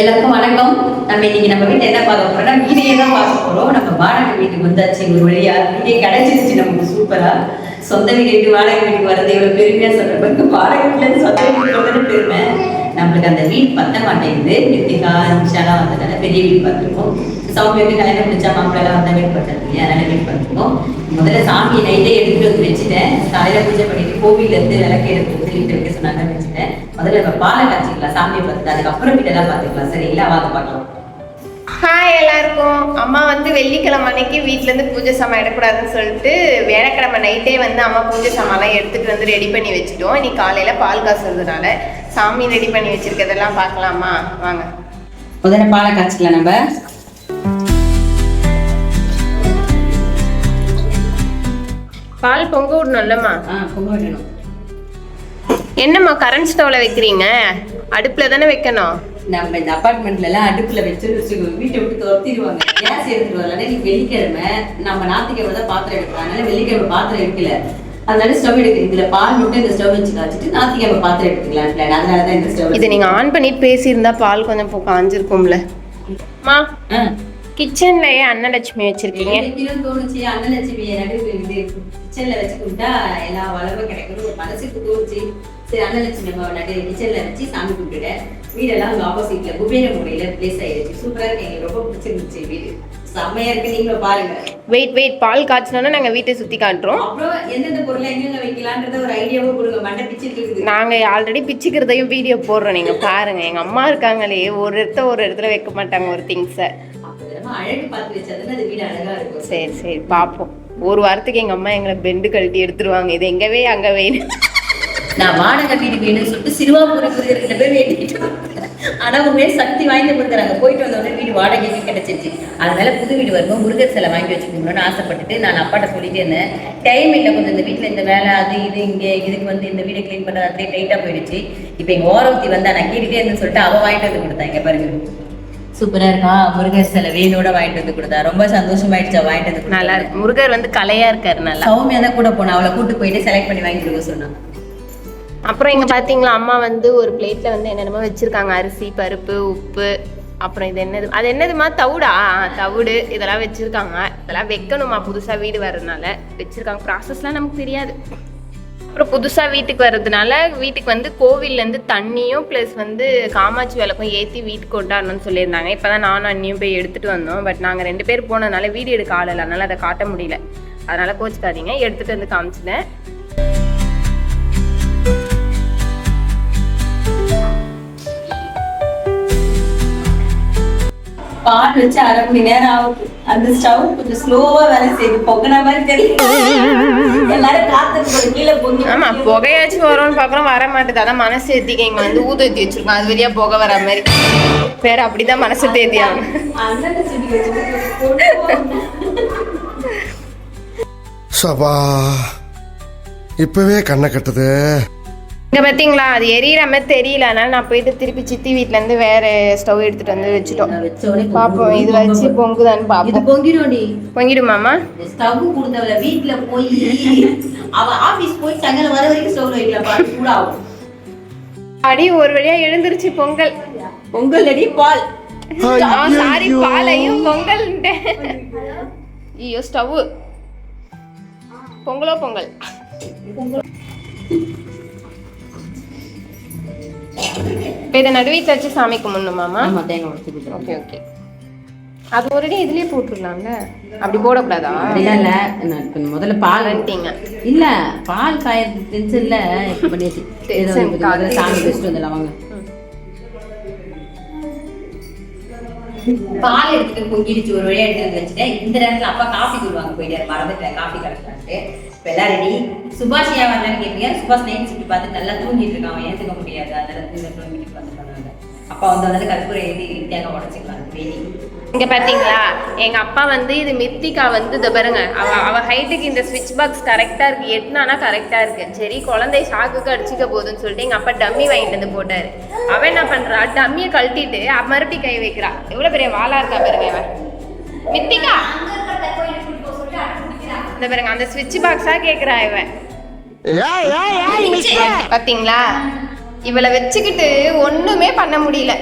எல்லாருக்கும் வணக்கம். நம்ம இன்னைக்கு நம்ம வீட்டுல என்ன பார்க்க போறோம்னா வீடியோ தான் பார்க்க போறோம். நம்ம வாடகை வீட்டுக்கு வந்தாச்சு ஒரு வழியா. வீடியோ கிடைச்சிருச்சு நமக்கு சூப்பரா சொந்த வீட்டுக்கு வாடகை வீட்டுக்கு வர்றது எவ்வளவு பெருமையா சொல்றப்ப வாடகை வீட்டுல இருந்து சொந்த வீட்டுக்கு பெருமை. நம்மளுக்கு அந்த வீடு பத்த மாட்டேங்குது. நித்திகா நிஷாலாம் வந்ததுனால பெரிய வீடு பார்த்துருக்கோம். சௌமியத்துக்கு கல்யாணம் முடிச்சா மாப்பிள்ளலாம் வந்தா வீடு பண்றது இல்லையா அதனால வீடு முதல்ல சாமியை நைட்டே எடுத்துட்டு வந்து வச்சுட்டேன் காலையில பூஜை பண்ணிட்டு கோவில்ல இருந்து விளக்கு எடுத்து வந்து வீட்டை வைக்க சொன்னாங்க வச்சுட்டேன் முதல்ல நம்ம பாலை காய்ச்சிக்கலாம் சாமியை பார்த்துட்டு அதுக்கப்புறம் வீட்டெல்லாம் பார்த்துக்கலாம் சரிங்களா வாங்க பார்க்கலாம் ஹாய் எல்லாருக்கும். அம்மா வந்து வெள்ளிக்கிழமை அன்னைக்கு வீட்டிலேருந்து பூஜை சாமான் எடுக்கக்கூடாதுன்னு சொல்லிட்டு வேலைக்கிழமை நைட்டே வந்து அம்மா பூஜை சாமான்லாம் எடுத்துகிட்டு வந்து ரெடி பண்ணி வச்சுட்டோம். இன்னைக்கு காலையில் பால் காசுறதுனால சாமி ரெடி பண்ணி வச்சிருக்கிறதெல்லாம் பார்க்கலாமா? வாங்க. முதல்ல பாலை காய்ச்சிக்கலாம் நம்ம. பால் பொங்க விடணும்லம்மா. ஆ பொங்க விடணும். என்னம்மா கரண்ட் ஸ்டவ்ல வைக்கிறீங்க? அடுப்பில் தானே வைக்கணும். நம்ம இந்த அபார்ட்மெண்ட்ல எல்லாம் அடுப்புல வச்சு வீட்டை விட்டு துரத்திடுவாங்க. கேஸ் எடுத்துட்டு வரல இன்னைக்கு வெள்ளிக்கிழமை. நம்ம ஞாயிற்றுக்கிழமை தான் பாத்திரம் எடுக்கிறோம் அதனால வெள்ளிக்கிழமை பாத்திரம் எடுக்கல. அதனால ஸ்டவ் எடுக்கு இதுல பால் மட்டும் இந்த ஸ்டவ் வச்சு காய்ச்சிட்டு ஞாயிற்றுக்கிழமை பாத்திரம் எடுத்துக்கலாம் பிளான் அதனால தான் இந்த ஸ்டவ் இது நீங்கள் ஆன் பண்ணிட்டு பேசியிருந்தா பால் கொஞ்சம் காஞ்சிருக்கும்ல. அம்மா கிச்சன்லயே அன்னலட்சுமி வச்சிருக்கீங்க? எனக்கும் தோணுச்சு அன்னலட்சுமி நடுவு இது கிச்சன்ல வச்சு எல்லா வளமும் கிடைக்கும் மனசுக்கு தோணுச்சு. சரி அன்னலட்சுமி அம்மாவை நடு கிச்சன்ல வச்சு சாமி கும்பிட்டுட்டேன் வீடெல்லாம் அங்க ஆப்போசிட்ல குபேர முறையில பிளேஸ் ஆயிடுச்சு சூப்பரா இருக்கு. எங்களுக்கு ரொம்ப பிடிச்சிருந்துச்சு வீடு. செம்மையா இருக்கு. நீங்களும் பாருங்க. வெயிட் வெயிட் பால் காய்ச்சினோன்னா நாங்கள் வீட்டை சுற்றி காட்டுறோம். அப்புறம் எந்தெந்த பொருளை எங்கெங்க வைக்கலான்றத ஒரு ஐடியாவும் கொடுங்க. மண்டை பிச்சுட்டு இருக்குது. நாங்கள் ஆல்ரெடி பிச்சுக்கிறதையும் வீடியோ போடுறோம். நீங்கள் பாருங்கள் எங்கள் அம்மா இருக்காங்களே. ஒரு இடத்த ஒரு இடத்துல வைக்க மாட்டாங்க ஒரு திங்ஸை அழகு பார்த்து வச்சாதானே அது வீடு அழகா இருக்கும். சரி சரி. பார்ப்போம் ஒரு வாரத்துக்கு எங்கள் அம்மா எங்களை பெண்டு கழட்டி எடுத்துருவாங்க. இது எங்கவே அங்கே வேணும் நான் வாடகை வீடு வேணும்னு சொல்லிட்டு சிறுவாபுரி முருகர் ரெண்டு பேர் வேண்டிட்டு. ஆனா உண்மையே சக்தி வாய்ந்த முருகர் அங்க போயிட்டு வந்த உடனே வீடு வாடகைக்கு கிடைச்சிருச்சு. அதனால புது வீடு வரும்போது முருகர் சிலை வாங்கி வச்சுக்கணும்னு ஆசைப்பட்டுட்டு நான் அப்பாட்ட சொல்லிட்டே இருந்தேன். டைம் இல்லை கொஞ்சம் இந்த வீட்டுல இந்த வேலை அது இது இங்க இதுக்கு வந்து இந்த வீடு க்ளீன் பண்றது அப்படியே டைட்டா போயிடுச்சு. இப்போ எங்க ஓரவத்தி வந்தா நான் கேட்டுட்டே இருந்தேன்னு சொல்லிட்டு அவ வாங்கிட்டு வந்து கொடுத்தா இங்க பாருங்க. சூப்பரா இருக்கா? முருகர் சிலை வேணோட வாங்கிட்டு வந்து கொடுத்தா. ரொம்ப சந்தோஷமாயிடுச்சு வாங்கிட்டு வந்து. நல்லா இருக்கு. முருகர் வந்து கலையா இருக்காரு நல்லா. சௌமியா தான் கூட போனா. அவளை கூட்டு போயிட்டு செலக்ட் பண்ணி வாங்கி கொடுக்க சொன்னா அப்புறம் இங்கே பார்த்தீங்களா அம்மா வந்து ஒரு பிளேட்டில் வந்து என்னென்னமோ வச்சுருக்காங்க. அரிசி பருப்பு உப்பு அப்புறம் இது என்னது அது என்னதுமா தவிடா? தவிடு இதெல்லாம் வச்சுருக்காங்க. இதெல்லாம் வைக்கணுமா புதுசாக வீடு வர்றதுனால? வச்சுருக்காங்க. ப்ராசஸ்லாம் நமக்கு தெரியாது. அப்புறம் புதுசாக வீட்டுக்கு வர்றதுனால வீட்டுக்கு வந்து கோவில்லேருந்து தண்ணியும் ப்ளஸ் வந்து காமாட்சி விளக்கும் ஏற்றி வீட்டுக்கு கொண்டாடணும்னு சொல்லியிருந்தாங்க. இப்போ தான் நானும் அண்ணியும் போய் எடுத்துகிட்டு வந்தோம். பட் நாங்கள் ரெண்டு பேர் போனதுனால வீடியோ எடுக்க ஆள் இல்லை. அதனால் அதை காட்ட முடியல. அதனால் கோச்சிக்காதீங்க. எடுத்துகிட்டு வந்து காமிச்சிட்டேன். பால் வச்சு அரை மணி நேரம் ஆகுது அந்த ஸ்டவ் கொஞ்சம் ஸ்லோவா வேலை செய்யுது பொங்கன மாதிரி தெரியும். எல்லாரும் காத்துட்டு கீழே பொங்கி ஆமா புகையாச்சும் வரும்னு பார்க்குறோம் வர மாட்டேது. அதான் மனசு ஏத்திக்க இங்க வந்து ஊதத்தி வச்சிருக்கோம். அது வழியா புகை வர மாதிரி. வேற அப்படிதான் மனசு தேதி ஆகும் அண்ணன் சுடி வச்சு சபா இப்பவே கண்ணை கட்டுது. இங்க பாத்தீங்களா? அது எரியற மாதிரி தெரியல. அதனால நான் போயிட்டு திருப்பி சித்தி வீட்ல இருந்து வேற ஸ்டவ் எடுத்துட்டு வந்து வச்சுட்டோம். பாப்போம். இது வச்சு பொங்குதான்னு இது பாப்போம் பொங்கிடும்டி பொங்கிடுமாமா ஸ்டவ் கொடுத்தவள வீட்டுல போய் அவ ஆபீஸ் போய் சாயங்காலம் வர வரைக்கும் பால் சூடாகும். அடி ஒரு வழியா எழுந்துருச்சு பொங்கல். பொங்கல் அடி பால் சாரி பாலையும் பொங்கல் ஐயோ ஸ்டவ் பொங்கலோ பொங்கல். இப்போ இதை நடுவீட்டில் வச்சு சாமி கும்பிடணுமாமா தேங்காய் உடச்சு கொடுத்துருவோம். Okay okay. அது ஒரே இதுலயே போட்டுடலாம்ல? அப்படி போடக்கூடாதா? அப்படிலாம் இல்ல. நான் இப்ப முதல்ல பால் வந்துட்டீங்க. இல்ல பால் காயறது டென்ஷன்ல இப்ப பண்ணியாச்சு சாமி வச்சுட்டு வந்துடலாம் வாங்க. பால் எடுத்துட்டு பொங்கிடுச்சு ஒரு வழியா எடுத்து வச்சுட்டேன். இந்த நேரத்துல அப்பா காஃபி கொடுவாங்க போயிட்டு மறந்துட்டேன் காஃபி கலக்கலான்ட்டு. இப்போ எல்லாம் ரெடி சுபாஷ் ஏன் வரலன்னு கேட்பீங்க சுபாஷ் நைட் சுற்றி பார்த்து நல்லா தூங்கிட்டு இருக்கான். ஏற்றுக்க முடியாது. அதனால தூங்க தூங்கிட்டு வந்துட்டாங்க அப்பா வந்து வந்து கற்பூரை எழுதி தேங்காய் உடச்சிக்கலாம். ரெடி இங்க பாத்தீங்களா? எங்க அப்பா வந்து இது மித்திகா வந்து இதை பாருங்க. அவ அவ ஹைட்டுக்கு இந்த ஸ்விட்ச் பாக்ஸ் கரெக்டா இருக்கு. எட்டுனானா கரெக்டா இருக்கு. சரி குழந்தை ஷாக்குக்கு அடிச்சுக்க போகுதுன்னு சொல்லிட்டு எங்க அப்பா டம்மி வாங்கிட்டு வந்து போட்டாரு. அவன் என்ன பண்றா? டம்மியை கழட்டிட்டு மறுபடி கை வைக்கிறா. எவ்வளவு பெரிய வாளா இருக்கா பாருங்க இவன். மித்திகா! பாருங்க அந்த ஸ்விட்ச் பாக்ஸா கேக்குறா இவன் பாத்தீங்களா? இவளை வச்சுக்கிட்டு ஒண்ணுமே பண்ண முடியல.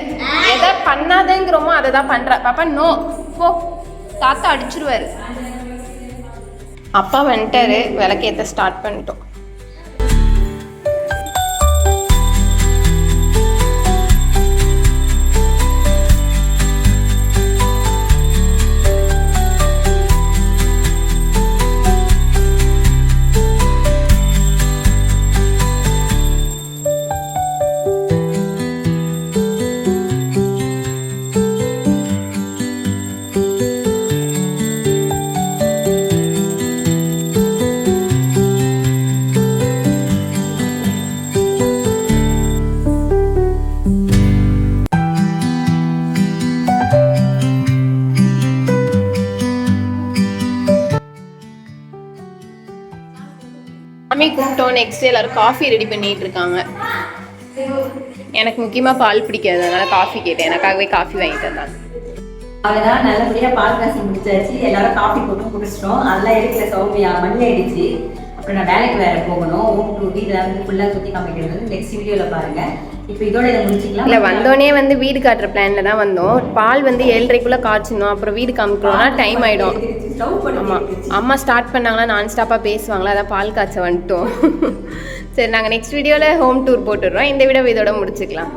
எதை பண்ணாதேங்கிறோமோ அதை தான் பண்றா. பாப்பா நோ போ. தாத்தா அடிச்சிருவாரு. அப்பா வந்துட்டாரு. விளக்கேத்த ஸ்டார்ட் பண்ணிட்டோம். சாமி கும்பிட்டோம் நெக்ஸ்ட் எல்லாரும் காஃபி ரெடி பண்ணிட்டு இருக்காங்க. எனக்கு முக்கியமா பால் பிடிக்காது அதனால காஃபி கேட்டேன். எனக்காகவே காஃபி வாங்கிட்டு வந்தாங்க. அவ்வளோதான் நல்லபடியாக பால் காசி முடிச்சாச்சு. எல்லாரும் காஃபி போட்டு குடிச்சிட்டோம். அதெல்லாம் எடுக்கல சௌமியா. மணி ஆயிடுச்சு அப்புறம் நான் வேலைக்கு வேற போகணும். ஓம் டூ வீட்டில் வந்து ஃபுல்லாக சுற்றி காமிக்கிறது நெக்ஸ்ட் வீடியோவில் பாருங்க. இப்போ இதோட இதை முடிச்சுக்கலாம். இல்ல வந்தோடனே வந்து வீடு காட்டுற பிளான்ல தான் வந்தோம். பால் வந்து ஏழரைக்குள்ள காய்ச்சணும் அப்புறம் வீடு காமிக்கணும்னா டைம் ஆயிடும். ஸ்டவ் ஆமா பண்ணி அம்மா ஸ்டார்ட் பண்ணாங்களா நான் ஸ்டாப்பா பேசுவாங்களா அதான் பால் காய்ச்ச வந்துட்டோம். சரி நாங்க நெக்ஸ்ட் வீடியோல ஹோம் டூர் போட்டுடுறோம். இந்த வீடியோ இதோட முடிச்சுக்கலாம்.